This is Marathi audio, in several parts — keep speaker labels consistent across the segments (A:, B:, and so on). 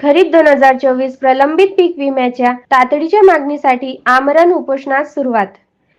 A: खरीप दोन हजार चोवीस प्रलंबित पीक विम्याच्या तातडीच्या मागणीसाठी आमरण उपोषणास सुरुवात.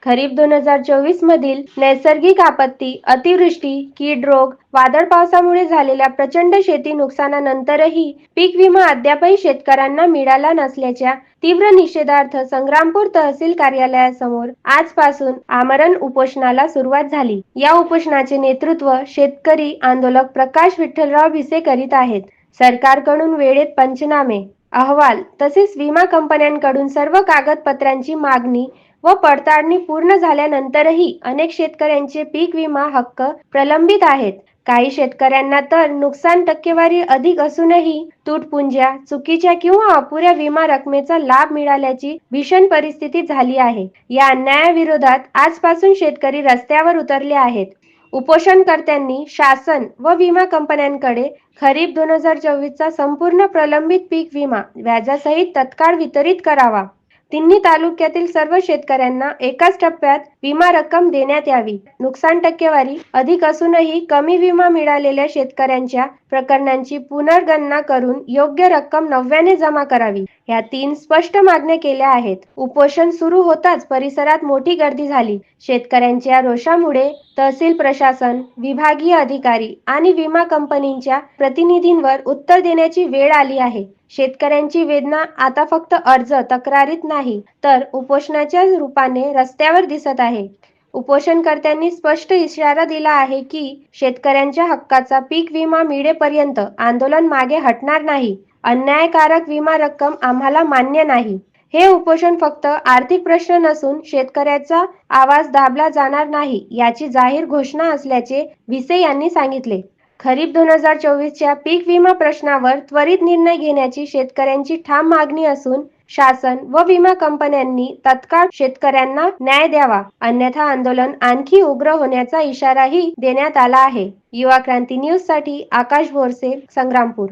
A: खरीप दोन हजार चोवीस मधील नैसर्गिक आपत्ती अतिवृष्टी कीड रोग वादळ पावसामुळे झालेल्या प्रचंड शेती नुकसानानंतरही पीक विमा अद्यापही शेतकऱ्यांना मिळाला नसल्याच्या तीव्र निषेधार्थ संग्रामपूर तहसील कार्यालयासमोर आजपासून आमरण उपोषणाला सुरुवात झाली. या उपोषणाचे नेतृत्व शेतकरी आंदोलक प्रकाश विठ्ठलराव भिसे करीत आहेत. सरकारकडून वेळेत पंचनामे अहवाल तसेच विमा कंपन्यांकडून सर्व कागदपत्रांची मागणी व पडताळणी पूर्ण झाल्यानंतरही अनेक शेतकऱ्यांचे पीक विमा हक्क प्रलंबित आहेत. काही शेतकऱ्यांना तर नुकसान टक्केवारी अधिक असूनही तुटपुंज्या चुकीच्या किंवा अपुऱ्या विमा रकमेचा लाभ मिळाल्याची भीषण परिस्थिती झाली आहे. या अन्यायाविरोधात आजपासून शेतकरी रस्त्यावर उतरले आहेत. उपोषणकर्त्यांनी शासन व विमा कंपन्यांकडे खरीप दोन हजार चोवीसचा संपूर्ण प्रलंबित पीक विमा व्याजासहित तत्काळ वितरित करावा. तिन्ही तालुक्यातील सर्व शेतकऱ्यांना एकाच टप्प्यात विमा रक्कम देण्यात यावी. नुकसान टक्केवारी अधिक असूनही कमी विमा मिळालेल्या शेतकऱ्यांच्या प्रकरणांची पुनर्गणना करून योग्य रक्कम नव्याने जमा करावी. या तीन स्पष्ट मागण्या केल्या आहेत. उपोषण सुरू होताच परिसरात मोठी गर्दी झाली. शेतकऱ्यांच्या रोषामुळे तहसील प्रशासन विभागीय अधिकारी आणि विमा कंपनीच्या प्रतिनिधींवर उत्तर देण्याची वेळ आली आहे. शेतकऱ्यांची वेदना आता फक्त अर्ज तक्रारीत नाही तर उपोषणाच्या रूपाने रस्त्यावर दिसत आहे. उपोषणकर्त्यांनी स्पष्ट इशारा दिला आहे की शेतकऱ्यांच्या हक्काचा पीक विमा मिळेपर्यंत आंदोलन मागे हटणार नाही. अन्यायकारक विमा रक्कम आम्हाला मान्य नाही. हे उपोषण फक्त आर्थिक प्रश्न नसून शेतकऱ्याचा आवाज दाबला जाणार नाही याची जाहीर घोषणा असल्याचे विसे यांनी सांगितले. खरीप दोन हजार चोवीसच्या पीक विमा प्रश्नावर त्वरित निर्णय घेण्याची शेतकऱ्यांची ठाम मागणी असून शासन व विमा कंपन्यांनी तत्काळ शेतकऱ्यांना न्याय द्यावा. अन्यथा आंदोलन आणखी उग्र होण्याचा इशाराही देण्यात आला आहे. युवा क्रांती न्यूजसाठी आकाश बोरसे संग्रामपूर.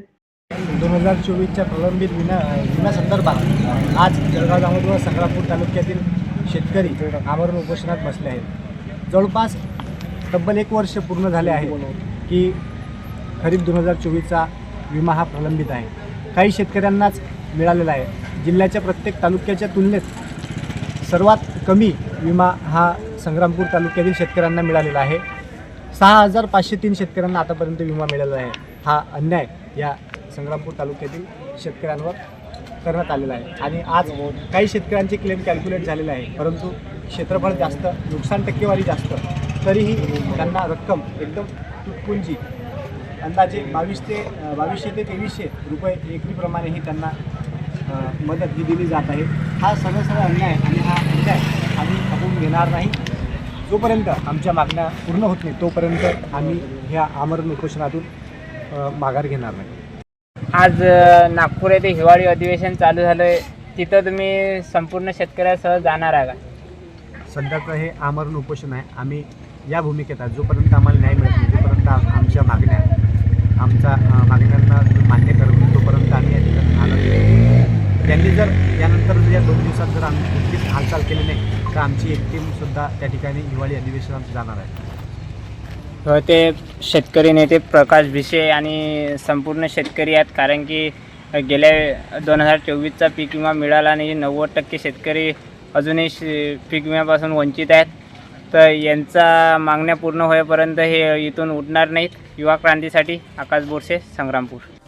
B: दोन हजार चोवीसच्या प्रलंबित विना विम्यासंदर्भात आज जळगाव जामोद व संग्रामपूर तालुक्यातील शेतकरी आमरण उपोषणात बसले आहेत. जवळपास तब्बल एक वर्ष पूर्ण झाले आहे की खरीप दोन हजार चोवीसचा विमा हा प्रलंबित आहे. काही शेतकऱ्यांनाच मिळालेला आहे. जिल्ह्याच्या प्रत्येक तालुक्याच्या तुलनेत सर्वात कमी विमा हा संग्रामपूर तालुक्यातील शेतकऱ्यांना मिळालेला आहे. सहा हजार पाचशे तीन शेतकऱ्यांना आतापर्यंत विमा मिळालेला आहे. हा अन्याय या संग्रामपूर तालुक्यातील शेतकऱ्यांवर करण्यात आलेला आहे. आणि आज काही शेतकऱ्यांचे क्लेम कॅल्क्युलेट झालेले आहे. परंतु क्षेत्रफळ जास्त नुकसान टक्केवारी जास्त तरीही त्यांना रक्कम एकदम तुटपुंजी अंदाजे बावीस ते बावीसशे ते तेवीसशे रुपये एकरीप्रमाणेही त्यांना मदत ही दिली जात आहे. हा सगळं सरळ अन्याय आणि हा अन्याय आम्ही खपवून घेणार नाही. जोपर्यंत आमच्या मागण्या पूर्ण होत नाही तोपर्यंत आम्ही ह्या आमरण उपोषणातून माघार घेणार नाही.
C: आज नागपूर येथे हिवाळी अधिवेशन चालू झालं आहे तिथं तुम्ही संपूर्ण शेतकऱ्यासह जाणार आहे का?
B: सध्याचं हे आमरण उपोषण आहे. आम्ही या भूमिकेत आहे जोपर्यंत आम्हाला न्याय मिळत नाही जोपर्यंत आम- आमच्या मागण्या आमच्या मागण्यांना मान्य करत नाही तोपर्यंत आम्ही या ठिकाणी आलो. त्यांनी जर यानंतर जर या दोन दिवसात जर आम्ही कुठलीच हालचाल केली नाही तर आमची एक टीमसुद्धा त्या ठिकाणी हिवाळी अधिवेशनात जाणार आहे.
C: ते शेतकरी नेते प्रकाश भिसे आणि संपूर्ण शेतकरी आहेत. कारण की गेल्या दोन हजार चोवीसचा पीक विमा मिळाला आणि नव्वद टक्के शेतकरी अजूनही शे- पीक विम्यापासून वंचित आहेत. तर यांचा मागण्या पूर्ण होईपर्यंत हे इथून उठणार नाहीत. युवा क्रांतीसाठी आकाश बोरसे संग्रामपूर.